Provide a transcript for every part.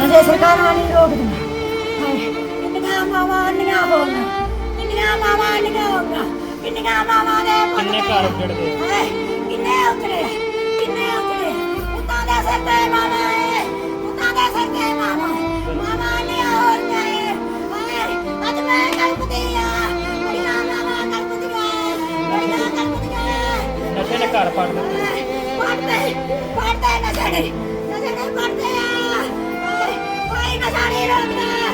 ਨਸ਼ੇ ਸਰਕਾਰਾਂ ਨਹੀਂ ਰੋਕਦੀਆਂ। ਹਾਏ ਕਿੰਨੀਆਂ ਮਾਵਾਂ ਅੰਨੀਆਂ ਹੋ ਗਈਆਂ। ਕਿੰਨੀਆਂ ਮਾਵਾਂ ਅੰਨੀਆਂ ਹੋ ਗਈਆਂ। ਕਿੰਨੀਆਂ ਮਾਵਾਂ ਦੇ ਪੁੱਤ ਕਿੰਨੇ ਘਰ ਉੱਜੜਦੇ? ਹਾਏ ਕਿੰਨੇ ਉਤਰੇ ਕਿੰਨੇ ਉਤਰੇ ਪੁੱਤਾਂ ਦੇ ਸਿਰ ਤੇ ਮਾਵਾ ਏ ਪੁੱਤਾਂ ਦੇ ਸਿਰ ਤੇ ਮਾਵਾ। ਮਾਵਾ ਅੰਨੀਆਂ ਹੋ ਗਈਆਂ ਏ। ਹਾਏ ਅੱਜ ਮੈਂ ਕਲਪਦੀ ਆ। ਬੜੀਆਂ ਮਾਵਾਂ ਕਲਪਦੀਆਂ ਬੜੀਆਂ ਕਲਪਦੀਆਂ ਨਸ਼ੇ ਨੇ ਘਰ ਪੜ ਦਿੱਤੇ। ਪੜਦੇ ਪੜਦੇ ਨਸ਼ੇ ਨਸ਼ੇ ਕੋਈ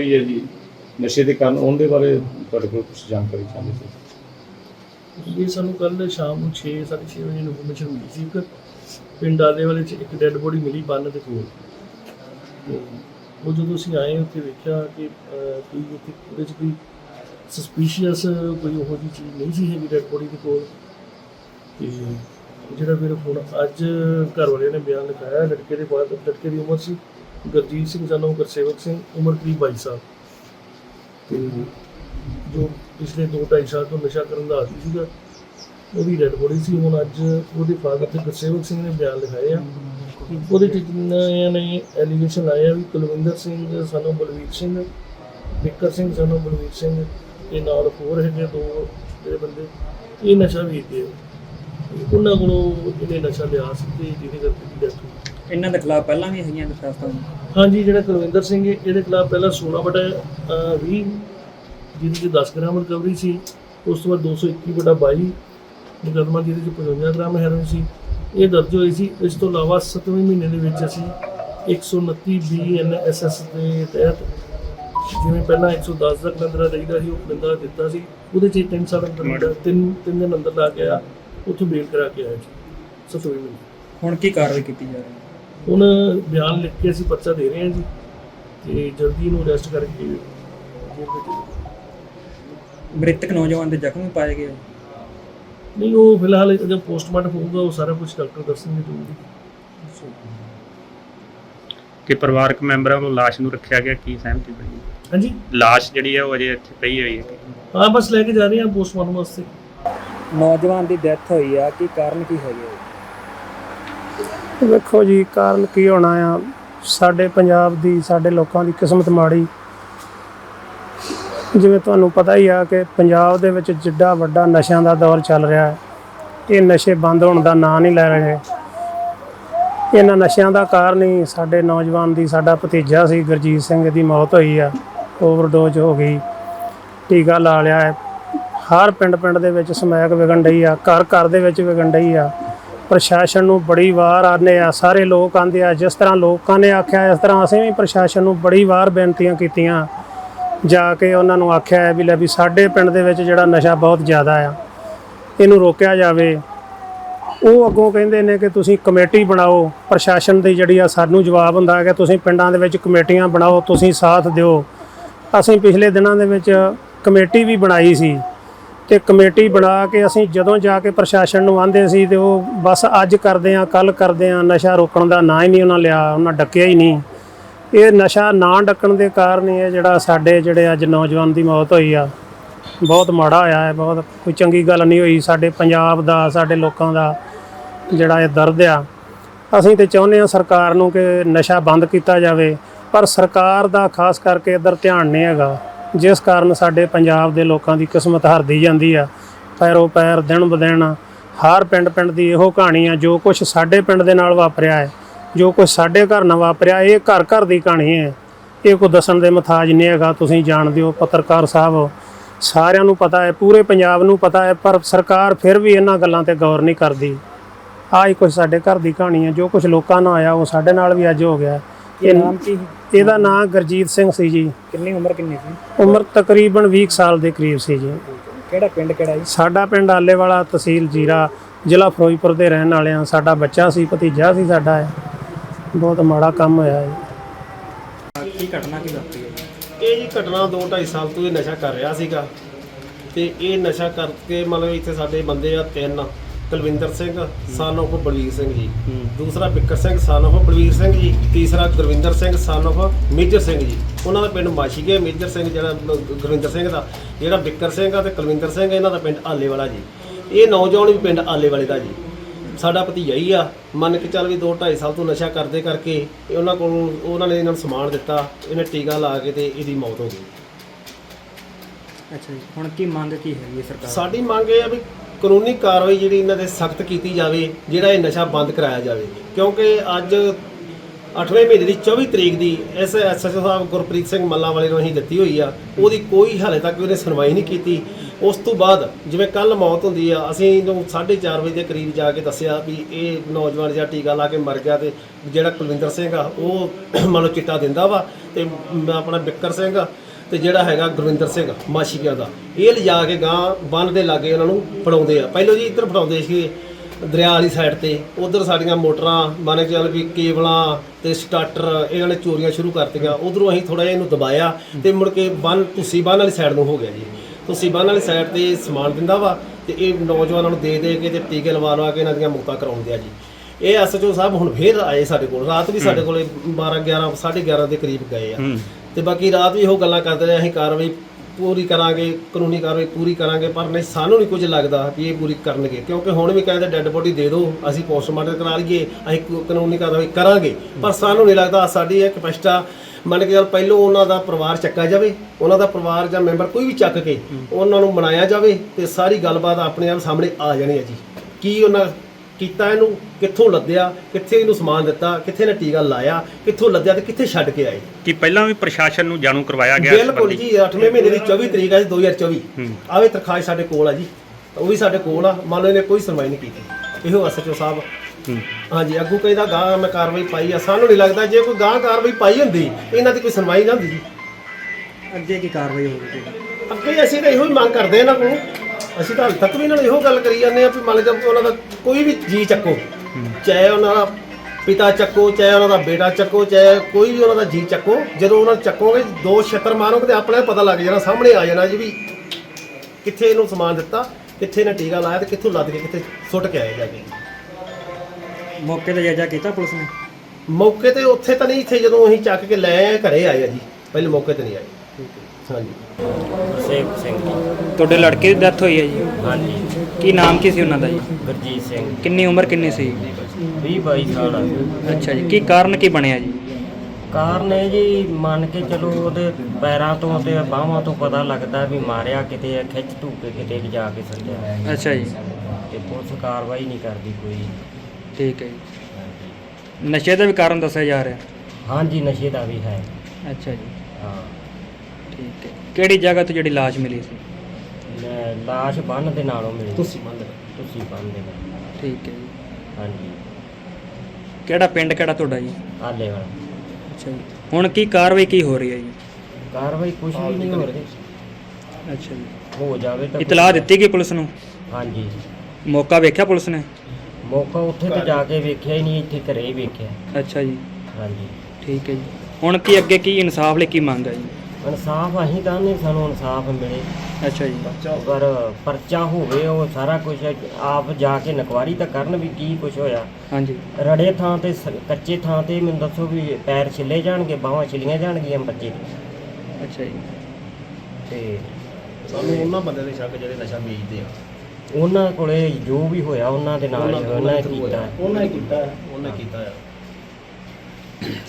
ਹੋਈ ਹੈ ਜੀ ਨਸ਼ੇ ਦੇ ਕਾਰਨ ਉਹਦੇ ਬਾਰੇ ਤੁਹਾਡੇ ਕੋਲ ਕੁਝ ਜਾਣਕਾਰੀ ਚਾਹੁੰਦੇ ਸੀ? ਇਹ ਸਾਨੂੰ ਕੱਲ ਸ਼ਾਮ ਨੂੰ 6 6:30 ਵਜੇ ਇਨਫੋਰਮੇਸ਼ਨ ਮਿਲੀ ਸੀ ਕਿ ਪਿੰਡ ਆਲੇ ਵਾਲੇ ਚ ਇੱਕ ਡੈੱਡ ਬੋਡੀ ਮਿਲੀ ਬੰਨ ਦੇ ਕੋਲ। ਤੇ ਉਹ ਜਦੋਂ ਅਸੀਂ ਆਏ ਉੱਥੇ ਵੇਖਿਆ ਕਿ ਅਹ, ਕੋਈ ਉੱਥੇ ਉਹਦੇ ਚ ਕੋਈ ਸਸਪੀਸ਼ੀਅਸ ਕੋਈ ਉਹੋ ਜਿਹੀ ਚੀਜ਼ ਨਹੀਂ ਸੀ ਹੈਗੀ ਡੈੱਡ ਬੋਡੀ ਦੇ ਕੋਲ। ਤੇ ਜਿਹੜਾ ਫਿਰ ਹੁਣ ਅੱਜ ਘਰ ਵਾਲਿਆਂ ਨੇ ਬਿਆਨ ਲਿਖਾਇਆ ਲੜਕੇ ਦੇ ਬਾਅਦ ਲੜਕੇ ਦੀ ਉਮਰ ਸੀ। ਗੁਰਜੀਤ ਸਿੰਘ ਸਾਨੂੰ ਗੁਰਸੇਵਕ ਸਿੰਘ, ਉਮਰ ਕਰੀਬ 22 ਸਾਲ। ਤੇ ਜੋ ਪਿਛਲੇ 2.5 ਸਾਲ ਤੋਂ ਨਸ਼ਾ ਕਰਨ ਦਾ ਆਦੀ ਸੀਗਾ ਉਹਦੀ ਡੈਡ ਬੋਡੀ ਸੀ। ਹੁਣ ਅੱਜ ਉਹਦੇ ਫਾਦਰ ਤੇ ਗੁਰਸੇਵਕ ਸਿੰਘ ਨੇ ਬਿਆਨ ਲਿਖਾਏ ਆ। ਉਹਦੇ ਚ ਜਿੰਨਾਂ ਨੇ ਐਲੀਗੇਸ਼ਨ ਲਾਇਆ ਵੀ ਕੁਲਵਿੰਦਰ ਸਿੰਘ ਸਾਨੂੰ ਬਲਵੀਰ ਸਿੰਘ, ਬਿੱਕਰ ਸਿੰਘ ਸਾਨੂੰ ਬਲਵੀਰ ਸਿੰਘ ਇਹ ਨਾਲ ਹੋਰ ਹੈਗੇ ਦੋ ਜਿਹੜੇ ਬੰਦੇ, ਇਹ ਨਸ਼ਾ ਵੇਚਦੇ ਆ। ਉਹਨਾਂ ਕੋਲੋਂ ਇਹਨੇ ਨਸ਼ਾ ਲਿਆ ਸੀ ਤੇ ਜਿਹਦੇ ਕਰਕੇ ਡੈਥ ਹੋਈ। ਇਹਨਾਂ ਦੇ ਖਿਲਾਫ ਪਹਿਲਾਂ ਵੀ ਹੈਗੀਆਂ ਦਰਖਾਸਤਾਂ? ਹਾਂਜੀ ਜਿਹੜਾ ਕੁਲਵਿੰਦਰ ਸਿੰਘ ਹੈ ਇਹਦੇ ਖਿਲਾਫ ਪਹਿਲਾਂ 16 ਬਟਾ 20 ਜਿਹਦੇ ਚ 10 ਗ੍ਰਾਮ ਰਿਕਵਰੀ ਸੀ ਉਸ ਤੋਂ ਬਾਅਦ 221 ਬਟਾ 22 ਮੁਕੱਦਮਾ ਜਿਹਦੇ ਚ 55 ਗ੍ਰਾਮ ਹੈਰੋਇਨ ਸੀ। ਇਹ ਦਰਜ ਹੋਈ ਸੀ। ਇਸ ਤੋਂ ਇਲਾਵਾ 7ਵੇਂ ਮਹੀਨੇ ਦੇ ਵਿੱਚ ਅਸੀਂ 129 ਬੀਐਨਐਸਐਸ ਦੇ ਤਹਿਤ ਜਿਵੇਂ ਪਹਿਲਾਂ 110 ਦਾ ਕਲੰਦਰਾ ਦੇਈਦਾ ਸੀ ਉਹ ਕਲੰਦਰਾ ਦਿੱਤਾ ਸੀ। ਉਹਦੇ ਚ 3 ਸਾਲ ਅੰਦਰ ਤਿੰਨ ਤਿੰਨ ਦਿਨ ਅੰਦਰ ਲਾ ਕੇ ਆ ਉੱਥੋਂ ਬੇਲ ਕਰਾ ਕੇ ਆਇਆ ਜੀ 7ਵੇਂ ਮਹੀਨੇ। ਹੁਣ ਕੀ ਕਾਰਵਾਈ ਕੀਤੀ ਜਾ ਰਹੀ ਹੈ? ਹੁਣ ਬਿਆਨ ਲਿਖ ਕੇ ਅਸੀਂ ਪਰਚਾ ਦੇ ਰਹੇ ਹਾਂ ਜੀ ਤੇ ਜਲਦੀ ਇਹਨੂੰ ਅਰੈਸਟ ਕਰਕੇ ਜੇਲ੍ਹ ਮ੍ਰਿਤਕ ਨੌਜਵਾਨ ਦੇ ਜ਼ਖਮ ਪਾਏ ਗਏ ਨਹੀਂ ਉਹ ਫਿਲਹਾਲ ਜਦੋਂ ਪੋਸਟਮਾਰਟਮ ਹੋਊਗਾ ਉਹ ਸਾਰਾ ਕੁਝ ਡਾਕਟਰ ਦੱਸਣਗੇ ਜੋ ਵੀ। ਕਿ ਪਰਿਵਾਰਕ ਮੈਂਬਰਾਂ ਨੂੰ ਲਾਸ਼ ਨੂੰ ਰੱਖਿਆ ਗਿਆ ਕੀ ਸਹਿਮਤੀ ਬਣੀ? ਹਾਂਜੀ? ਲਾਸ਼ ਜਿਹੜੀ ਹੈ ਉਹ ਅਜੇ ਇੱਥੇ ਪਈ ਹੋਈ ਹੈ। ਹਾਂ ਬਸ ਲੈ ਕੇ ਜਾ ਰਹੇ ਹਾਂ ਪੋਸਟਮਾਰਟਮ ਵਾਸਤੇ। ਨੌਜਵਾਨ ਦੀ ਡੈਥ ਹੋਈ ਆ ਕੀ ਕਾਰਨ ਕੀ ਹੈਗੇ ਵੇਖੋ ਜੀ, ਕਾਰਨ ਕੀ ਹੋਣਾ ਆ? ਸਾਡੇ ਪੰਜਾਬ ਦੀ, ਸਾਡੇ ਲੋਕਾਂ ਦੀ ਕਿਸਮਤ ਮਾੜੀ। ਜਿਵੇਂ ਤੁਹਾਨੂੰ ਪਤਾ ਹੀ ਆ ਕਿ ਪੰਜਾਬ ਦੇ ਵਿੱਚ ਜਿੱਡਾ ਵੱਡਾ ਨਸ਼ਿਆਂ ਦਾ ਦੌਰ ਚੱਲ ਰਿਹਾ ਹੈ। ਇਹ ਨਸ਼ੇ ਬੰਦ ਹੋਣ ਦਾ ਨਾਂ ਨਹੀਂ ਲੈ ਰਹੇ। ਇਹਨਾਂ ਨਸ਼ਿਆਂ ਦਾ ਕਾਰਨ ਹੀ ਸਾਡੇ ਨੌਜਵਾਨ ਦੀ, ਸਾਡਾ ਭਤੀਜਾ ਸੀ, ਗੁਰਜੀਤ ਸਿੰਘ ਦੀ ਮੌਤ ਹੋਈ ਆ। ਓਵਰਡੋਜ਼ ਹੋ ਗਈ। ਟੀਕਾ ਲਾ ਲਿਆ ਹੈ। ਹਰ ਪਿੰਡ ਪਿੰਡ ਦੇ ਵਿੱਚ ਸਮੈਕ ਵਿਗਣ ਡਈ ਆ। ਘਰ ਘਰ ਦੇ ਵਿੱਚ ਵਿਗਣ ਡਈ ਆ। ਪ੍ਰਸ਼ਾਸਨ ਨੂੰ ਬੜੀ ਵਾਰ ਆਨੇ ਆ, ਸਾਰੇ ਲੋਕ ਆਂਦੇ ਆ, ਜਿਸ ਤਰ੍ਹਾਂ ਲੋਕਾਂ ਨੇ ਆਖਿਆ, ਇਸ ਤਰ੍ਹਾਂ ਅਸੀਂ ਵੀ ਪ੍ਰਸ਼ਾਸਨ ਨੂੰ ਬੜੀ ਵਾਰ ਬੇਨਤੀਆਂ ਕੀਤੀਆਂ। ਜਾ ਕੇ ਉਹਨਾਂ ਨੂੰ ਆਖਿਆ ਹੈ ਵੀ ਲੈ ਵੀ ਸਾਡੇ ਪਿੰਡ ਦੇ ਵਿੱਚ ਜਿਹੜਾ ਨਸ਼ਾ ਬਹੁਤ ਜ਼ਿਆਦਾ ਆ, ਇਹਨੂੰ ਰੋਕਿਆ ਜਾਵੇ। ਉਹ ਅੱਗੋਂ ਕਹਿੰਦੇ ਨੇ ਕਿ ਤੁਸੀਂ ਕਮੇਟੀ ਬਣਾਓ, ਪ੍ਰਸ਼ਾਸਨ ਦੀ ਜਿਹੜੀ ਆ ਸਾਨੂੰ ਜਵਾਬ ਹੁੰਦਾ ਹੈ ਕਿ ਤੁਸੀਂ ਪਿੰਡਾਂ ਦੇ ਵਿੱਚ ਕਮੇਟੀਆਂ ਬਣਾਓ, ਤੁਸੀਂ ਸਾਥ ਦਿਓ। ਅਸੀਂ ਪਿਛਲੇ ਦਿਨਾਂ ਦੇ ਵਿੱਚ ਕਮੇਟੀ ਵੀ ਬਣਾਈ ਸੀ। ਤੇ ਕਮੇਟੀ ਬਣਾ ਕੇ ਅਸੀਂ ਜਦੋਂ ਜਾ ਕੇ ਪ੍ਰਸ਼ਾਸਨ ਨੂੰ ਆਂਦੇ ਸੀ ਤੇ ਉਹ ਬਸ ਅੱਜ ਕਰਦੇ ਆ ਕੱਲ ਕਰਦੇ ਆ, ਨਸ਼ਾ ਰੋਕਣ ਦਾ ਨਾਂ ਹੀ ਨਹੀਂ ਉਹਨਾਂ ਲਿਆ, ਉਹਨਾਂ ਡੱਕਿਆ ਹੀ ਨਹੀਂ। ਇਹ ਨਸ਼ਾ ਨਾ ਡੱਕਣ ਦੇ ਕਾਰਨ ਹੀ ਇਹ ਜਿਹੜਾ ਸਾਡੇ ਜਿਹੜੇ ਅੱਜ ਨੌਜਵਾਨ ਦੀ ਮੌਤ ਹੋਈ ਆ, ਬਹੁਤ ਮਾੜਾ ਹੋਇਆ ਹੈ, ਬਹੁਤ ਕੋਈ ਚੰਗੀ ਗੱਲ ਨਹੀਂ ਹੋਈ ਸਾਡੇ ਪੰਜਾਬ ਦਾ, ਸਾਡੇ ਲੋਕਾਂ ਦਾ ਜਿਹੜਾ ਇਹ ਦਰਦ ਆ। ਅਸੀਂ ਤੇ ਚਾਹੁੰਦੇ ਆ ਸਰਕਾਰ ਨੂੰ ਕਿ ਨਸ਼ਾ ਬੰਦ ਕੀਤਾ ਜਾਵੇ, ਪਰ ਸਰਕਾਰ ਦਾ ਖਾਸ ਕਰਕੇ ਇਧਰ ਧਿਆਨ ਨਹੀਂ ਹੈਗਾ। ਜਿਸ ਕਾਰਨ ਸਾਡੇ ਪੰਜਾਬ ਦੇ ਲੋਕਾਂ ਦੀ ਕਿਸਮਤ ਹਰਦੀ ਜਾਂਦੀ ਆ। ਪੈਰੋ ਪੈਰ, ਦਿਨ ਬਦਿਨ ਹਰ ਪਿੰਡ ਪਿੰਡ ਦੀ ਇਹੋ ਕਹਾਣੀ ਆ, ਜੋ ਕੁਝ ਸਾਡੇ ਪਿੰਡ ਦੇ ਨਾਲ ਵਾਪਰਿਆ ਹੈ, ਜੋ ਕੁਝ ਸਾਡੇ ਘਰ ਨਾਲ ਵਾਪਰਿਆ, ਇਹ ਘਰ ਘਰ ਦੀ ਕਹਾਣੀ ਹੈ। ਇਹ ਕੋਈ ਦੱਸਣ ਦੇ ਮਥਾਜ ਨਹੀਂ ਹੈਗਾ, ਤੁਸੀਂ ਜਾਣਦੇ ਹੋ ਪੱਤਰਕਾਰ ਸਾਹਿਬ। ਸਾਰਿਆਂ ਨੂੰ ਪਤਾ ਹੈ, ਪੂਰੇ ਪੰਜਾਬ ਨੂੰ ਪਤਾ ਹੈ, ਪਰ ਸਰਕਾਰ ਫਿਰ ਵੀ ਇਹਨਾਂ ਗੱਲਾਂ ਤੇ ਗੌਰ ਨਹੀਂ ਕਰਦੀ। ਆਹ ਹੀ ਕੁਝ ਸਾਡੇ ਘਰ ਦੀ ਕਹਾਣੀ ਹੈ, ਜੋ ਕੁਝ ਲੋਕਾਂ ਨਾਲ ਆਇਆ, ਉਹ ਸਾਡੇ ਨਾਲ ਵੀ ਅੱਜ ਹੋ ਗਿਆ। ਇਹ ਨਾਮ ਕੀ? ਇਹਦਾ ਨਾਂ ਗੁਰਜੀਤ ਸਿੰਘ ਸੀ ਜੀ। ਕਿੰਨੀ ਉਮਰ ਕਿੰਨੀ ਸੀ? ਉਮਰ ਤਕਰੀਬਨ 20 ਕੁ ਸਾਲ ਦੇ ਕਰੀਬ ਸੀ ਜੀ। ਕਿਹੜਾ ਪਿੰਡ ਕਿਹੜਾ ਜੀ? ਸਾਡਾ ਪਿੰਡ ਆਲੇਵਾਲਾ ਤਹਿਸੀਲ ਜੀਰਾ ਜ਼ਿਲ੍ਹਾ ਫਿਰੋਜ਼ਪੁਰ ਦੇ ਰਹਿਣ ਵਾਲੇ ਹਾਂ। ਸਾਡਾ ਬੱਚਾ ਸੀ ਭਤੀਜਾ ਸੀ ਸਾਡਾ। ਬਹੁਤ ਮਾੜਾ ਕੰਮ ਹੋਇਆ ਜੀ। ਕੀ ਘਟਨਾ ਕੀ ਵਾਪਰੀ ਹੈ? ਇਹ ਜੀ ਘਟਨਾ 2 2.5 ਸਾਲ ਤੋਂ ਇਹ ਨਸ਼ਾ ਕਰ ਰਿਹਾ ਸੀਗਾ। ਤੇ ਇਹ ਨਸ਼ਾ ਕਰਕੇ ਮਤਲਬ ਇੱਥੇ ਸਾਡੇ ਬੰਦੇ ਆ ਤਿੰਨ। Kulwinder Singh son of Balvir Singh ji. ਦੂਸਰਾ ਬਿੱਕਰ ਸਿੰਘ son of ਬਲਵੀਰ ਸਿੰਘ ਜੀ। ਤੀਸਰਾ Gurvinder Singh son of Major Singh ji. ਉਹਨਾਂ ਦਾ ਪਿੰਡ ਮਾਸ਼ੀਗੇ ਮੇਜਰ ਸਿੰਘ ਜਿਹੜਾ ਗੁਰਵਿੰਦਰ ਸਿੰਘ ਦਾ। ਜਿਹੜਾ ਬਿੱਕਰ ਸਿੰਘ ਆ ਤੇ ਕੁਲਵਿੰਦਰ ਸਿੰਘ ਇਹਨਾਂ ਦਾ ਪਿੰਡ ਆਲੇ ਵਾਲਾ ਜੀ। ਇਹ ਨੌਜਵਾਨ ਵੀ ਪਿੰਡ ਆਲੇ ਵਾਲੇ ਦਾ ਜੀ। ਸਾਡਾ ਭਤੀਜਾ ਹੀ ਆ। ਮੰਨ ਕੇ ਚੱਲ ਵੀ 2 2.5 ਸਾਲ ਤੋਂ ਨਸ਼ਾ ਕਰਦੇ ਕਰਕੇ ਇਹ ਉਹਨਾਂ ਕੋਲ ਉਹਨਾਂ ਨੇ ਇਹਨਾਂ ਨੂੰ ਸਮਾਨ ਦਿੱਤਾ। ਇਹਨੇ ਟੀਕਾ ਲਾ ਕੇ ਤੇ ਇਹਦੀ ਮੌਤ ਹੋ ਗਈ। ਅੱਛਾ ਜੀ। ਹੁਣ ਕੀ ਮੰਗ ਕੀ ਹੈਗੀ ਸਰਕਾਰ? ਸਾਡੀ ਮੰਗ ਇਹ ਆ ਵੀ ਕਾਨੂੰਨੀ ਕਾਰਵਾਈ ਜਿਹੜੀ ਇਹਨਾਂ ਦੇ ਸਖਤ ਕੀਤੀ ਜਾਵੇ, ਜਿਹੜਾ ਇਹ ਨਸ਼ਾ ਬੰਦ ਕਰਾਇਆ ਜਾਵੇ। ਕਿਉਂਕਿ ਅੱਜ 8ਵੇਂ ਮਹੀਨੇ ਦੀ 24 ਤਰੀਕ ਦੀ ਐਸ ਐਸਐਸਓ ਸਾਹਿਬ ਗੁਰਪ੍ਰੀਤ ਸਿੰਘ ਮੱਲਾ ਵਾਲੇ ਨੂੰ ਅਸੀਂ ਦਿੱਤੀ ਹੋਈ ਆ, ਉਹਦੀ ਕੋਈ ਹਾਲੇ ਤੱਕ ਉਹਨੇ ਸੁਣਵਾਈ ਨਹੀਂ ਕੀਤੀ। ਉਸ ਤੋਂ ਬਾਅਦ ਜਿਵੇਂ ਕੱਲ ਮੌਤ ਹੁੰਦੀ ਆ, ਅਸੀਂ ਨੂੰ 4:30 ਵਜੇ ਦੇ ਕਰੀਬ ਜਾ ਕੇ ਦੱਸਿਆ ਵੀ ਇਹ ਨੌਜਵਾਨ ਜਿਹੜਾ ਟੀਕਾ ਲਾ ਕੇ ਮਰ ਗਿਆ ਤੇ ਜਿਹੜਾ ਕੁਲਵਿੰਦਰ ਸਿੰਘ ਆ, ਉਹ ਮੰਨ ਲਓ ਚਿੱਟਾ ਦਿੰਦਾ ਵਾ ਤੇ ਮ- ਆਪਣਾ ਬਿੱਕਰ ਸਿੰਘ ਤੇ ਜਿਹੜਾ ਹੈਗਾ ਗੁਰਵਿੰਦਰ ਸਿੰਘ ਮਾਸ਼ੀਕਿਆ ਦਾ। ਇਹ ਲਿਜਾ ਕੇ ਗਾਂ ਬੰਨ ਦੇ ਲਾਗੇ ਉਹਨਾਂ ਨੂੰ ਫੜਾਉਂਦੇ ਆ। ਪਹਿਲਾਂ ਜੀ ਇੱਧਰ ਫੜਾਉਂਦੇ ਸੀ ਦਰਿਆ ਵਾਲੀ ਸਾਈਡ ਤੇ। ਉਧਰ ਸਾਡੀਆਂ ਮੋਟਰਾਂ ਮੰਨ ਕੇ ਚੱਲ ਵੀ ਕੇਬਲਾਂ ਤੇ ਸਟਾਰਟਰ ਇਹਨਾਂ ਨੇ ਚੋਰੀਆਂ ਸ਼ੁਰੂ ਕਰਤੀਆਂ। ਉਧਰੋਂ ਅਸੀਂ ਥੋੜਾ ਜਿਹਾ ਇਹਨੂੰ ਦਬਾਇਆ ਤੇ ਮੁੜ ਕੇ ਬੰਨ ਤੁਸੀਂ ਬੰਨ ਵਾਲੀ ਸਾਈਡ ਨੂੰ ਹੋ ਗਿਆ ਜੀ। ਤੁਸੀਂ ਬੰਨ ਵਾਲੀ ਸਾਈਡ ਤੇ ਸਮਾਨ ਦਿੰਦਾ ਵਾ ਤੇ ਇਹ ਨੌਜਵਾਨਾਂ ਨੂੰ ਦੇ ਦੇ ਕੇ ਤੇ ਟੀਕੇ ਲਵਾ ਲਵਾ ਕੇ ਇਹਨਾਂ ਦੀਆਂ ਮੁਕਤਾ ਕਰਾਉਂਦੇ ਆ ਜੀ। ਇਹ ਐਸਐਚਓ ਸਾਹਿਬ ਹੁਣ ਫੇਰ ਆਏ ਸਾਡੇ ਕੋਲ। ਰਾਤ ਵੀ ਸਾਡੇ ਕੋਲੇ 12 11 11:30 ਦੇ ਕਰੀਬ ਗਏ ਆ। ਤੇ ਬਾਕੀ ਰਾਤ ਵੀ ਇਹੋ ਗੱਲਾਂ ਕਰਦੇ ਰਹੇ ਅਸੀਂ ਕਾਰਵਾਈ ਪੂਰੀ ਕਰਾਂਗੇ ਕਾਨੂੰਨੀ ਕਾਰਵਾਈ ਪੂਰੀ ਕਰਾਂਗੇ ਪਰ ਨਹੀਂ ਸਾਨੂੰ ਨਹੀਂ ਕੁਝ ਲੱਗਦਾ ਵੀ ਇਹ ਪੂਰੀ ਕਰਨਗੇ ਕਿਉਂਕਿ ਹੁਣ ਵੀ ਕਹਿੰਦੇ ਡੈੱਡ ਬੋਡੀ ਦੇ ਦਿਓ ਅਸੀਂ ਪੋਸਟਮਾਰਟਮ ਕਰਾ ਲਈਏ ਅਸੀਂ ਕੋ- ਕਾਨੂੰਨੀ ਕਾਰਵਾਈ ਕਰਾਂਗੇ ਪਰ ਸਾਨੂੰ ਨਹੀਂ ਲੱਗਦਾ ਸਾਡੀ ਇੱਕ ਕਪੈਸਿਟਾ ਮੰਨ ਕੇ ਚੱਲ ਪਹਿਲੋਂ ਉਹਨਾਂ ਦਾ ਪਰਿਵਾਰ ਚੱਕਾ ਜਾਵੇ ਉਹਨਾਂ ਦਾ ਪਰਿਵਾਰ ਜਾਂ ਮੈਂਬਰ ਕੋਈ ਵੀ ਚੱਕ ਕੇ ਉਹਨਾਂ ਨੂੰ ਮਨਾਇਆ ਜਾਵੇ ਤੇ ਸਾਰੀ ਗੱਲਬਾਤ ਆਪਣੇ ਆਪ ਸਾਹਮਣੇ ਆ ਜਾਣੀ ਹੈ ਜੀ। ਕੀ ਉਹਨਾਂ ਕੀਤਾ ਇਹਨੂੰ ਕਿੱਥੋਂ ਲੱਦਿਆ ਕਿੱਥੇ ਇਹਨੂੰ ਸਮਾਨ ਦਿੱਤਾ ਕਿੱਥੇ ਨੇ ਟੀਕਾ ਲਾਇਆ ਕਿੱਥੋਂ ਲੱਦਿਆ ਤੇ ਕਿੱਥੇ ਛੱਡ ਕੇ ਆਏ? ਕਿ ਪਹਿਲਾਂ ਵੀ ਪ੍ਰਸ਼ਾਸਨ ਨੂੰ ਜਾਣੂ ਕਰਵਾਇਆ ਗਿਆ ਇਸ ਬਿਲਕੁਲ ਸੰਬੰਧੀ? ਜੀ 8ਵੇਂ ਮਹੀਨੇ ਦੀ 24 ਤਰੀਕ ਹੈ। 2024 ਆਵੇ ਤਰਖਾਸ਼ ਸਾਡੇ ਕੋਲ ਆ ਜੀ ਉਹ ਵੀ ਸਾਡੇ ਕੋਲ ਆ ਮੰਨ ਲਓ ਇਹਨੇ ਕੋਈ ਸੁਣਵਾਈ ਨਹੀਂ ਕੀਤੀ। ਇਹੋ ਐਸਐਚਓ ਸਾਹਿਬ। ਹਾਂਜੀ ਅੱਗੂ ਕਹਿੰਦਾ ਗਾਂ ਮੈਂ ਕਾਰਵਾਈ ਪਾਈ ਆ ਸਾਨੂੰ ਨਹੀਂ ਲੱਗਦਾ ਜੇ ਕੋਈ ਗਾਂ ਕਾਰਵਾਈ ਪਾਈ ਹੁੰਦੀ ਇਹਨਾਂ ਦੀ ਕੋਈ ਸੁਣਵਾਈ ਨਾ ਹੁੰਦੀ ਜੀ। ਅੱਗੇ ਕੀ ਕਾਰਵਾਈ ਹੋਵੇਗੀ ਅੱਗੇ ਅਸੀਂ ਤਾਂ ਇਹੋ ਹੀ ਮੰਗ ਕਰਦੇ ਇਹਨਾਂ ਕੋਲ। ਅਸੀਂ ਤਾਂ ਹਾਲੇ ਤੱਕ ਵੀ ਇਹਨਾਂ ਨੂੰ ਇਹੋ ਗੱਲ ਕਰੀ ਜਾਂਦੇ ਆ ਵੀ ਮੰਨ ਲਓ ਉਹਨਾਂ ਦਾ ਕੋਈ ਵੀ ਜੀ ਚੱਕੋ ਚਾਹੇ ਉਹਨਾਂ ਦਾ ਪਿਤਾ ਚੱਕੋ ਚਾਹੇ ਉਹਨਾਂ ਦਾ ਬੇਟਾ ਚੱਕੋ ਚਾਹੇ ਕੋਈ ਵੀ ਉਹਨਾਂ ਦਾ ਜੀ ਚੱਕੋ ਜਦੋਂ ਉਹਨਾਂ ਨੂੰ ਚੱਕੋਗੇ ਦੋ ਛੱਤਰ ਮਾਰੋਗੇ ਤੇ ਆਪਣੇ ਆਪ ਪਤਾ ਲੱਗ ਜਾਣਾ ਸਾਹਮਣੇ ਆ ਜਾਣਾ ਜੀ ਵੀ ਕਿੱਥੇ ਇਹਨੂੰ ਸਮਾਨ ਦਿੱਤਾ ਕਿੱਥੇ ਇਹਨੇ ਟੀਕਾ ਲਾਇਆ ਤੇ ਕਿੱਥੋਂ ਲੱਦ ਕੇ ਕਿੱਥੇ ਸੁੱਟ ਕੇ ਆਏ ਜਾ ਕੇ। ਮੌਕੇ ਤੇ ਜਾਇਜ਼ਾ ਕੀਤਾ ਪੁਲਿਸ ਨੇ? ਮੌਕੇ ਤੇ ਉੱਥੇ ਤਾਂ ਨਹੀਂ ਇੱਥੇ ਜਦੋਂ ਅਸੀਂ ਚੱਕ ਕੇ ਲੈ ਆਏ ਘਰੇ ਆਏ ਆ ਜੀ ਪਹਿਲੇ ਮੌਕੇ ਤੇ ਨਹੀਂ ਆਏ। ਹਾਂਜੀ। ਗੁਰਸੇਵ ਸਿੰਘ ਜੀ। ਤੁਹਾਡੇ ਲੜਕੇ ਦੀ ਡੈਥ ਹੋਈ ਹੈ ਜੀ? ਹਾਂਜੀ। ਕੀ ਨਾਮ ਕੀ ਸੀ ਉਹਨਾਂ ਦਾ ਜੀ? ਗੁਰਜੀਤ ਸਿੰਘ। ਕਿੰਨੀ ਉਮਰ ਕਿੰਨੀ ਸੀ? 20 22 ਸਾਲ ਆ। ਅੱਛਾ ਜੀ ਕੀ ਕਾਰਨ ਕੀ ਬਣਿਆ ਜੀ? ਕਾਰਨ ਇਹ ਜੀ ਮੰਨ ਕੇ ਚਲੋ ਉਹਦੇ ਪੈਰਾਂ ਤੋਂ ਤੇ ਬਾਹਾਂ ਤੋਂ ਪਤਾ ਲੱਗਦਾ ਵੀ ਮਾਰਿਆ ਕਿਤੇ ਆ, ਖਿੱਚ ਧੂ ਕੇ ਕਿਤੇ ਲਿਜਾ ਕੇ ਸੱਜਿਆ। ਅੱਛਾ ਜੀ। ਤੇ ਪੁਲਿਸ ਕਾਰਵਾਈ ਨਹੀਂ ਕਰਦੀ ਕੋਈ। ਠੀਕ ਹੈ ਜੀ। ਨਸ਼ੇ ਦਾ ਵੀ ਕਾਰਨ ਦੱਸਿਆ ਜਾ ਰਿਹਾ। ਹਾਂਜੀ ਨਸ਼ੇ ਦਾ ਵੀ ਹੈ। ਅੱਛਾ ਜੀ। ਹਾਂ। ਠੀਕ ਹੈ। ਕਿਹੜੀ ਜਗ੍ਹਾ ਤੋਂ ਜਿਹੜੀ ਲਾਸ਼ ਮਿਲੀ ਸੀ? ਲਾਸ਼ ਬੰਨ ਦੇ ਨਾਲੋਂ ਮਿਲੀ ਤੁਸੀਂ। ਮੰਨ ਤੁਸੀਂ ਬੰਨ ਦੇ ਨਾਲ। ਠੀਕ ਹੈ ਜੀ। ਹਾਂਜੀ। ਕਿਹੜਾ ਪਿੰਡ ਕਿਹੜਾ ਤੁਹਾਡਾ ਜੀ? ਆਲੇ ਵਾਲਾ। ਅੱਛਾ ਜੀ। ਹੁਣ ਕੀ ਕਾਰਵਾਈ ਕੀ ਹੋ ਰਹੀ ਹੈ ਜੀ? ਕਾਰਵਾਈ ਕੁਝ ਵੀ ਨਹੀਂ ਹੋ ਰਹੀ। ਅੱਛਾ ਜੀ। ਹੋ ਜਾਵੇ ਤਾਂ ਇਤਲਾਹ ਦਿੱਤੀ ਗਈ ਪੁਲਿਸ ਨੂੰ? ਹਾਂਜੀ। ਮੌਕਾ ਵੇਖਿਆ ਪੁਲਿਸ ਨੇ? ਮੌਕਾ ਉੱਥੇ ਤੇ ਜਾ ਕੇ ਵੇਖਿਆ ਹੀ ਨਹੀਂ ਇੱਥੇ ਘਰੇ ਹੀ ਵੇਖਿਆ। ਅੱਛਾ ਜੀ। ਹਾਂਜੀ। ਠੀਕ ਹੈ ਜੀ। ਹੁਣ ਕੀ ਅੱਗੇ ਕੀ ਇਨਸਾਫ ਲਈ ਕੀ ਮੰਗ ਹੈ ਜੀ? ਇਨਸਾਫ ਅਸੀਂ ਤਾਂ ਨਹੀਂ ਸਾਨੂੰ ਇਨਸਾਫ ਮਿਲੇ। ਅੱਛਾ ਜੀ। ਪਰ ਪਰਚਾ ਹੋਵੇ ਉਹ ਸਾਰਾ ਕੁਝ ਆਪ ਜਾ ਕੇ ਨਕਵਾਰੀ ਤਾਂ ਕਰਨ ਵੀ ਕੀ ਕੁਝ ਹੋਇਆ। ਹਾਂਜੀ। ਰੜੇ ਥਾਂ ਤੇ ਸ- ਕੱਚੇ ਥਾਂ ਤੇ ਮੈਨੂੰ ਦੱਸੋ ਵੀ ਪੈਰ ਛਿੱਲੇ ਜਾਣਗੇ ਬਾਹਾਂ ਛਿੱਲੀਆਂ ਜਾਣਗੀਆਂ ਬੱਚੇ ਅੱਛਾ ਜੀ। ਤੇ ਸਾਨੂੰ ਉਹਨਾਂ ਬੰਦੇ ਦੇ ਸ਼ੱਕ ਜਿਹੜੇ ਨਸ਼ਾ ਵੇਚਦੇ ਆ। ਉਹਨਾਂ ਕੋਲੇ ਜੋ ਵੀ ਹੋਇਆ ਉਹਨਾਂ ਦੇ ਨਾਲ ਹੀ ਉਹਨਾਂ ਨੇ ਕੀਤਾ। ਉਹਨਾਂ ਕੀਤਾ। ਉਹਨਾਂ ਕੀਤਾ ਆ।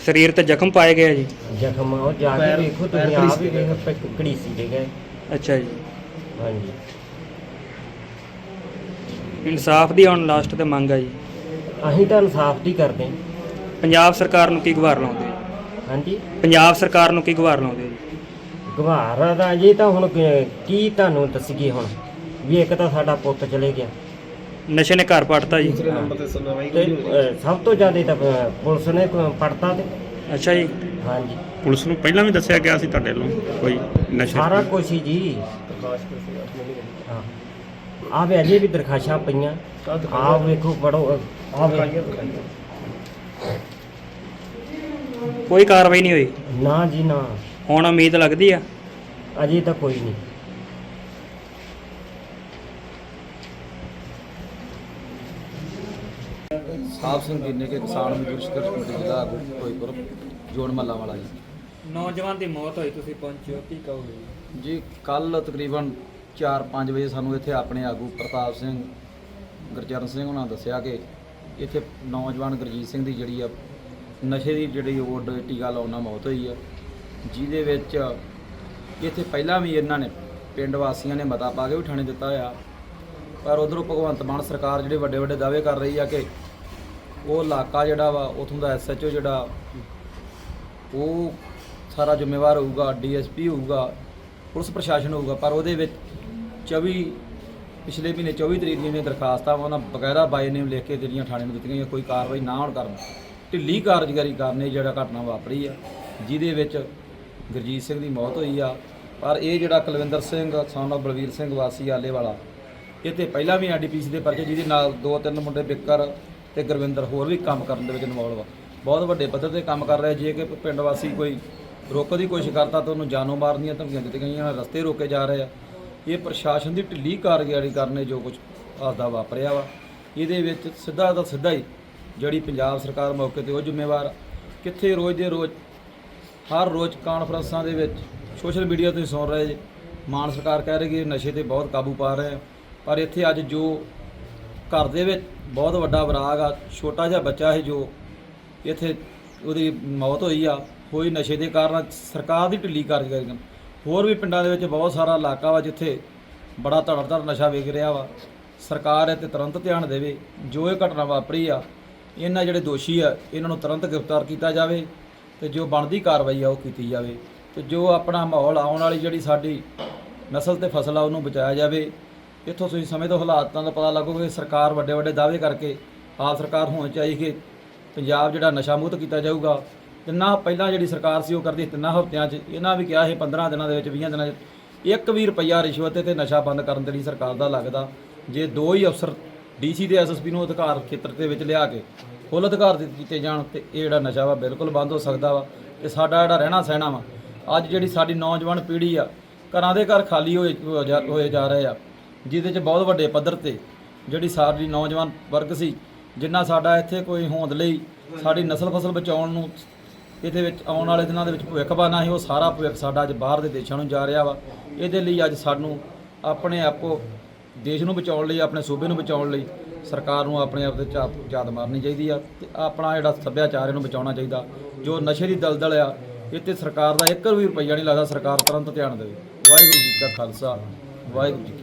ਸਰੀਰ ਤੇ ਜ਼ਖਮ ਪਾਏ ਗਏ ਆ ਜੀ? ਜ਼ਖਮ ਉਹ ਜਾ ਕੇ ਪੈਰ- ਵੇਖੋ ਪੈਰ ਤੁਸੀਂ ਆਪ ਹੀ ਘੜੀਸਦੇ ਗਏ। ਵੇਖੋ ਘੜੀਸੀ ਦੇ ਗਏ ਅੱਛਾ ਜੀ। ਹਾਂਜੀ। ਇਨਸਾਫ ਦੀ ਹੁਣ ਲਾਸਟ ਤੇ ਮੰਗ ਹੈ ਜੀ। ਅਸੀਂ ਤਾਂ ਇਨਸਾਫ ਦੀ ਕਰਦੇ ਹਾਂ। ਪੰਜਾਬ ਸਰਕਾਰ ਨੂੰ ਕੀ ਗੁਹਾਰ ਲਾਉਂਦੇ ਹੋ ਹਾਂਜੀ। ਪੰਜਾਬ ਸਰਕਾਰ ਨੂੰ ਕੀ ਗੁਹਾਰ ਲਾਉਂਦੇ ਹੋ ਜੀ? ਗਵਾਰ ਦਾ ਜੀ ਤਾਂ ਹੁਣ ਕ- ਕੀ ਤੁਹਾਨੂੰ ਦੱਸੀਏ ਹੁਣ? ਵੀ ਇੱਕ ਤਾਂ ਸਾਡਾ ਪੁੱਤ ਚਲੇ ਗਿਆ। ਨਸ਼ੇ ਨੇ ਘਰ ਪੜਤਾ ਜੀ। ਦੂਸਰੇ ਨੰਬਰ ਤੇ ਸੁਣਵਾਈ ਤੇ ਅ, ਸਭ ਤੋਂ ਜ਼ਿਆਦਾ ਤਾਂ ਪੁਲਿਸ ਨੇ ਪੜਤਾ ਤੇ। ਅੱਛਾ ਜੀ। ਹਾਂਜੀ। ਪੁਲਿਸ ਨੂੰ ਪਹਿਲਾਂ ਵੀ ਦੱਸਿਆ ਗਿਆ ਸੀ ਤੁਹਾਡੇ ਵੱਲੋਂ ਕੋਈ ਨਸ਼ਾ ਸਾਰਾ ਕੁਝ ਹੀ ਜੀ। ਪ੍ਰਕਾਸ਼ ਆਪਣੇ। ਹਾਂ। ਵੀ ਅਜੇ ਵੀ ਦਰਖਾਸ਼ਾਂ ਪਈਆਂ। ਆ ਵੇਖੋ ਪੜੋ ਆ ਕੋਈ ਕਾਰਵਾਈ ਨਹੀਂ ਹੋਈ? ਨਾ ਜੀ ਨਾ। ਹੁਣ ਉਮੀਦ ਲੱਗਦੀ ਆ? ਅਜੇ ਤਾਂ ਕੋਈ ਨਹੀਂ। ਸਾਹਿਬ ਸਿੰਘ ਗਿੰਨੇ ਕੇ ਕਿਸਾਨ ਮਜ਼ਦੂਰ ਸੰਘਰਸ਼ ਕਮੇਟੀ ਜ਼ਿਲ੍ਹਾ ਆਗੂ ਫਿਰੋਜ਼ਪੁਰ ਜੋਨ ਮੱਲਾ ਵਾਲਾ ਜੀ। ਨੌਜਵਾਨ ਦੀ ਮੌਤ ਹੋਈ ਤੁਸੀਂ ਪਹੁੰਚੇ ਹੋ ਕੀ ਕਹੋਗੇ? ਜੀ ਕੱਲ ਤਕਰੀਬਨ 4-5 ਵਜੇ ਸਾਨੂੰ ਇੱਥੇ ਆਪਣੇ ਆਗੂ ਪ੍ਰਤਾਪ ਸਿੰਘ ਗੁਰਚਰਨ ਸਿੰਘ ਉਹਨਾਂ ਦੱਸਿਆ ਕਿ ਇੱਥੇ ਨੌਜਵਾਨ ਗੁਰਜੀਤ ਸਿੰਘ ਦੀ ਜਿਹੜੀ ਆ ਨਸ਼ੇ ਦੀ ਜਿਹੜੀ ਓਡ ਟੀਕਾ ਲਾਉਣ ਮੌਤ ਹੋਈ ਆ। ਜਿਹਦੇ ਵਿੱਚ ਇੱਥੇ ਪਹਿਲਾਂ ਵੀ ਇਹਨਾਂ ਨੇ ਪਿੰਡ ਵਾਸੀਆਂ ਨੇ ਮਤਾ ਪਾ ਕੇ ਵੀ ਠਾਣੇ ਦਿੱਤਾ ਆ। ਪਰ ਉਧਰੋਂ ਭਗਵੰਤ ਮਾਨ ਸਰਕਾਰ ਜਿਹੜੇ ਵੱਡੇ ਵੱਡੇ ਦਾਅਵੇ ਕਰ ਰਹੀ ਆ ਕਿ ਉਹ ਇਲਾਕਾ ਜਿਹੜਾ ਵਾ, ਉਥੋਂ ਦਾ ਐਸਐਚਓ ਜਿਹੜਾ, ਉਹ ਸਾਰਾ ਜ਼ਿੰਮੇਵਾਰ ਹੋਊਗਾ ਡੀਐਸਪੀ ਹੋਊਗਾ, ਪੁਲਿਸ ਪ੍ਰਸ਼ਾਸਨ ਹੋਊਗਾ, ਪਰ ਉਹਦੇ ਵਿੱਚ 24 ਪਿਛਲੇ ਮਹੀਨੇ 24 ਤਰੀਕ ਦੀਆਂ ਜਿਹੜੀਆਂ ਦਰਖਾਸਤਾਂ ਵਾ, ਉਹਨਾਂ ਬਕਾਇਦਾ ਬਾਈ ਨੇਮ ਲਿਖ ਕੇ ਜਿਹੜੀਆਂ ਥਾਣੇ ਨੂੰ ਦਿੱਤੀਆਂ ਗਈਆਂ ਕੋਈ ਕਾਰਵਾਈ ਨਾ ਹੋਣ ਕਾਰਨ, ਢਿੱਲੀ ਕਾਰਜਕਾਰੀ ਕਾਰਨ ਇਹ ਜਿਹੜਾ ਘਟਨਾ ਵਾਪਰੀ ਆ, ਜਿਹਦੇ ਵਿੱਚ ਗੁਰਜੀਤ ਸਿੰਘ ਦੀ ਮੌਤ ਹੋਈ ਆ, ਪਰ ਇਹ ਜਿਹੜਾ ਕੁਲਵਿੰਦਰ ਸਿੰਘ, son of ਬਲਵੀਰ ਸਿੰਘ ਵਾਸੀ ਆਲੇ ਵਾਲਾ, ਇਹ ਤੇ ਪਹਿਲਾਂ ਵੀ ਐਨਡੀਪੀਸੀ ਦੇ ਪਰਚੇ ਜਿਹਦੇ ਨਾਲ ਦੋ ਤਿੰਨ ਮੁੰਡੇ ਬਿੱਕਰ ਤੇ ਗੁਰਵਿੰਦਰ ਹੋਰ ਵੀ ਕੰਮ ਕਰਨ ਦੇ ਵਿੱਚ ਇਨਵੋਲਵ ਆ। ਬਹੁਤ ਵੱਡੇ ਪੱਧਰ ਤੇ ਕੰਮ ਕਰ ਰਿਹਾ। ਜੇ ਕਿ ਪਿੰਡ ਵਾਸੀ ਕੋਈ ਰੋਕਣ ਦੀ ਕੋਸ਼ਿਸ਼ ਕਰਤਾ ਤਾਂ ਉਹਨੂੰ ਜਾਨੋਂ ਮਾਰਨ ਦੀਆਂ ਧਮਕੀਆਂ ਦਿੱਤੀਆਂ ਗਈਆਂ, ਰਸਤੇ ਰੋਕੇ ਜਾ ਰਹੇ ਆ। ਇਹ ਪ੍ਰਸ਼ਾਸਨ ਦੀ ਢਿੱਲੀ ਕਾਰਗੁਜ਼ਾਰੀ ਕਰਨੇ ਜੋ ਕੁਝ ਆਪਦਾ ਵਾਪਰਿਆ ਵਾ। ਇਹਦੇ ਵਿੱਚ ਸਿੱਧਾ ਤਾਂ ਸਿੱਧਾ ਹੀ ਜਿਹੜੀ ਪੰਜਾਬ ਸਰਕਾਰ ਮੌਕੇ ਤੇ ਉਹ ਜ਼ਿੰਮੇਵਾਰ ਕਿੱਥੇ ਰੋਜ਼ ਦੇ ਰੋਜ਼, ਹਰ ਰੋਜ਼ ਕਾਨਫਰੰਸਾਂ ਦੇ ਵਿੱਚ ਸੋਸ਼ਲ ਮੀਡੀਆ ਤੇ ਸੁਣ ਰਹੇ ਜੇ। ਮਾਨ ਸਰਕਾਰ ਕਹਿ ਰਹੀ ਕਿ ਨਸ਼ੇ ਤੇ ਬਹੁਤ ਕਾਬੂ ਪਾ ਰਹੇ ਆ। ਪਰ ਇੱਥੇ ਅੱਜ ਜੋ ਘਰ ਦੇ ਵਿੱਚ ਬਹੁਤ ਵੱਡਾ ਵਿਰਾਗ ਆ, ਛੋਟਾ ਜਿਹਾ ਬੱਚਾ ਹੈ ਜੋ ਇੱਥੇ ਉਹਦੀ ਮੌਤ ਹੋਈ ਆ, ਹੋਈ ਨਸ਼ੇ ਦੇ ਕਾਰਨ ਸਰਕਾਰ ਦੀ ਢਿੱਲੀ ਕਾਰਜਕਾਰੀ ਨਾਲ ਹੋਰ ਵੀ ਪਿੰਡਾਂ ਦੇ ਵਿੱਚ ਬਹੁਤ ਸਾਰਾ ਇਲਾਕਾ ਵਾ ਜਿੱਥੇ ਬੜਾ ਧੜਧੜ ਨਸ਼ਾ ਵਿਕ ਰਿਹਾ ਵਾ, ਸਰਕਾਰ ਇਹ ਤੇ ਤੁਰੰਤ ਧਿਆਨ ਦੇਵੇ, ਜੋ ਇਹ ਘਟਨਾ ਵਾਪਰੀ ਆ, ਇਹਨਾਂ ਜਿਹੜੇ ਦੋਸ਼ੀ ਆ, ਇਹਨਾਂ ਨੂੰ ਤੁਰੰਤ ਗ੍ਰਿਫਤਾਰ ਕੀਤਾ ਜਾਵੇ ਤੇ ਜੋ ਬਣਦੀ ਕਾਰਵਾਈ ਆ ਉਹ ਕੀਤੀ ਜਾਵੇ ਤੇ ਜੋ ਆਪਣਾ ਮਾਹੌਲ ਆਉਣ ਵਾਲੀ ਜਿਹੜੀ ਸਾਡੀ ਨਸਲ ਤੇ ਫਸਲ ਆ, ਉਹਨੂੰ ਬਚਾਇਆ ਜਾਵੇ। ਇੱਥੋਂ ਤੁਸੀਂ ਸਮੇਂ ਤੋਂ ਹਾਲਾਤਾਂ ਦਾ ਪਤਾ ਲੱਗੋਗੇ, ਸਰਕਾਰ ਵੱਡੇ ਵੱਡੇ ਦਾਅਵੇ ਕਰਕੇ ਆਪ ਸਰਕਾਰ ਹੋਣੀ ਚਾਹੀਦੀ ਕਿ ਪੰਜਾਬ ਜਿਹੜਾ ਨਸ਼ਾ ਮੁਕਤ ਕੀਤਾ ਜਾਊਗਾ, ਜਿੰਨਾ ਪਹਿਲਾਂ ਜਿਹੜੀ ਸਰਕਾਰ ਸੀ ਉਹ ਕਰਦੀ, ਤਿੰਨਾਂ ਹਫ਼ਤਿਆਂ 'ਚ, ਇਹਨਾਂ ਵੀ ਕਿਹਾ ਸੀ 15 ਦਿਨਾਂ ਦੇ ਵਿੱਚ 20 ਦਿਨਾਂ 'ਚ, ਇੱਕ ਵੀ ਰੁਪਈਆ ਰਿਸ਼ਵਤ ਤੇ ਨਸ਼ਾ ਬੰਦ ਕਰਨ ਦੇ ਲਈ ਸਰਕਾਰ ਦਾ ਲੱਗਦਾ। ਜੇ ਦੋ ਹੀ ਅਫਸਰ ਡੀਸੀ ਤੇ ਐਸਐਸਪੀ ਨੂੰ ਅਧਿਕਾਰ ਖੇਤਰ ਦੇ ਵਿੱਚ ਲਿਆ ਕੇ ਫੁੱਲ ਅਧਿਕਾਰ ਦਿੱਤੇ, ਕੀਤੇ ਜਾਣ, ਤੇ ਇਹ ਜਿਹੜਾ ਨਸ਼ਾ ਵਾ ਬਿਲਕੁਲ ਬੰਦ ਹੋ ਸਕਦਾ ਵਾ, ਤੇ ਸਾਡਾ ਜਿਹੜਾ ਰਹਿਣਾ ਸਹਿਣਾ ਵਾ, ਅੱਜ ਜਿਹੜੀ ਸਾਡੀ ਨੌਜਵਾਨ ਪੀੜ੍ਹੀ ਆ, ਘਰਾਂ ਦੇ ਘਰ ਖਾਲੀ ਹੋਏ ਹੋ ਜਾ- ਹੋਏ ਜਾ ਰਹੇ ਆ ਜਿਹਦੇ 'ਚ ਬਹੁਤ ਵੱਡੇ ਪੱਧਰ ਤੇ ਜਿਹੜੀ ਸਾਡੀ ਨੌਜਵਾਨ ਵਰਗ ਸੀ, ਜਿੰਨਾ ਸਾਡਾ ਇੱਥੇ ਕੋਈ ਹੋਂਦ ਲਈ ਸਾਡੀ ਨਸਲ ਫਸਲ ਬਚਾਉਣ ਨੂੰ ਇਹਦੇ ਵਿੱਚ ਆਉਣ ਵਾਲੇ ਦਿਨਾਂ ਦੇ ਵਿੱਚ ਭਵਿੱਖ ਬਾਨਾ ਸੀ ਉਹ ਸਾਰਾ ਭਵਿੱਖ ਸਾਡਾ ਅੱਜ ਬਾਹਰ ਦੇ ਦੇਸ਼ਾਂ ਨੂੰ ਜਾ ਰਿਹਾ ਵਾ। ਇਹਦੇ ਲਈ ਅੱਜ ਸਾਨੂੰ ਆਪਣੇ ਆਪੋ ਦੇਸ਼ ਨੂੰ ਬਚਾਉਣ ਲਈ, ਆਪਣੇ ਸੂਬੇ ਨੂੰ ਬਚਾਉਣ ਲਈ ਸਰਕਾਰ ਨੂੰ ਆਪਣੇ ਆਪ ਤੇ ਝਾ- ਝਾਤ ਮਾਰਨੀ ਚਾਹੀਦੀ ਆ ਤੇ ਆਪਣਾ ਜਿਹੜਾ ਸੱਭਿਆਚਾਰ ਇਹਨੂੰ ਬਚਾਉਣਾ ਚਾਹੀਦਾ। ਜੋ ਨਸ਼ੇ ਦੀ ਦਲਦਲ ਆ ਇਹ ਤੇ ਸਰਕਾਰ ਦਾ 1 ਵੀ ਰੁਪਈਆ ਨਹੀਂ ਲੱਗਦਾ, ਸਰਕਾਰ ਤੁਰੰਤ ਧਿਆਨ ਦੇਵੇ। ਵਾਹਿਗੁਰੂ ਜੀ ਕਾ ਖਾਲਸਾ, ਵਾਹਿਗੁਰੂ ਜੀ